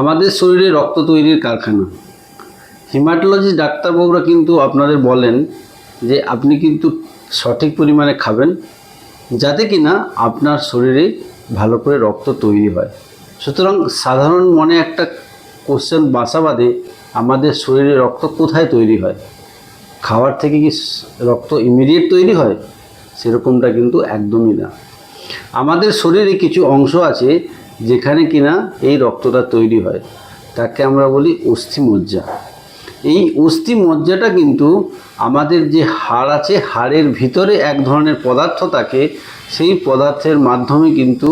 আমাদের শরীরে রক্ত তৈরির কারখানা। হিমাটোলজি ডাক্তারবাবুরা কিন্তু আপনাদের বলেন যে আপনি কিন্তু সঠিক পরিমাণে খাবেন, যাতে কি না আপনার শরীরে ভালো করে রক্ত তৈরি হয়। সুতরাং সাধারণ মনে একটা কোশ্চেন বাসা বাঁধে, আমাদের শরীরে রক্ত কোথায় তৈরি হয়? খাওয়ার থেকে কি রক্ত ইমিডিয়েট তৈরি হয়? সেরকমটা কিন্তু একদমই না। আমাদের শরীরে কিছু অংশ আছে যেখানে কিনা এই রক্তটা তৈরি হয়, তাকে আমরা বলি অস্থি মজ্জা এই অস্থি মজ্জাটা কিন্তু আমাদের যে হাড় আছে, হাড়ের ভিতরে এক ধরনের পদার্থ থাকে, সেই পদার্থের মাধ্যমে কিন্তু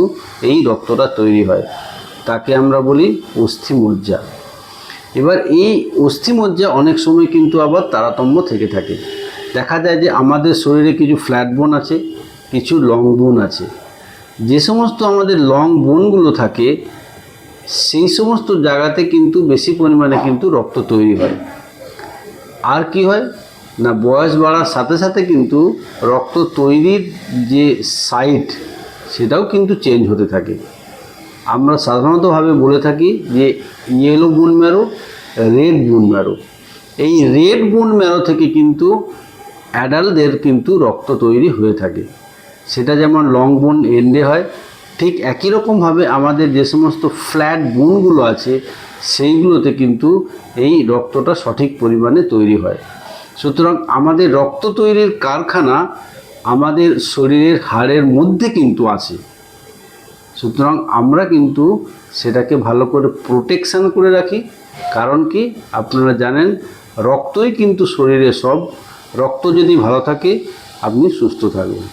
এই রক্তটা তৈরি হয়, তাকে আমরা বলি অস্থি মজ্জা এবার এই অস্থি মজ্জা অনেক সময় কিন্তু আবার তারতম্য থেকে থাকে। দেখা যায় যে আমাদের শরীরে কিছু ফ্ল্যাট বোন আছে, কিছু লং বোন আছে। যে সমস্ত আমাদের লং বোনগুলো থাকে, সেই সমস্ত জায়গাতে কিন্তু বেশি পরিমাণে কিন্তু রক্ত তৈরি হয়। আর কি হয়? না, বয়স বাড়ার সাথে সাথে কিন্তু রক্ত তৈরির যে সাইট সেটাও কিন্তু চেঞ্জ হতে থাকে। আমরা সাধারণতভাবে বলে থাকি যে yellow bone marrow red bone marrow এই রেড বুন ম্যারো থেকে কিন্তু অ্যাডাল্টদের কিন্তু রক্ত তৈরি হয়ে থাকে। সেটা যেমন লং বোন এন্ডে হয়, ঠিক একই রকমভাবে আমাদের যে সমস্ত ফ্ল্যাট বোনগুলো আছে, সেইগুলোতে কিন্তু এই রক্তটা সঠিক পরিমাণে তৈরি হয়। সুতরাং আমাদের রক্ত তৈরির কারখানা আমাদের শরীরের হাড়ের মধ্যে কিন্তু আছে। সুতরাং আমরা কিন্তু সেটাকে ভালো করে প্রোটেকশান করে রাখি, কারণ কি আপনারা জানেন, রক্তই কিন্তু শরীরে সব, রক্ত যদি ভালো থাকে, আপনি সুস্থ থাকবেন।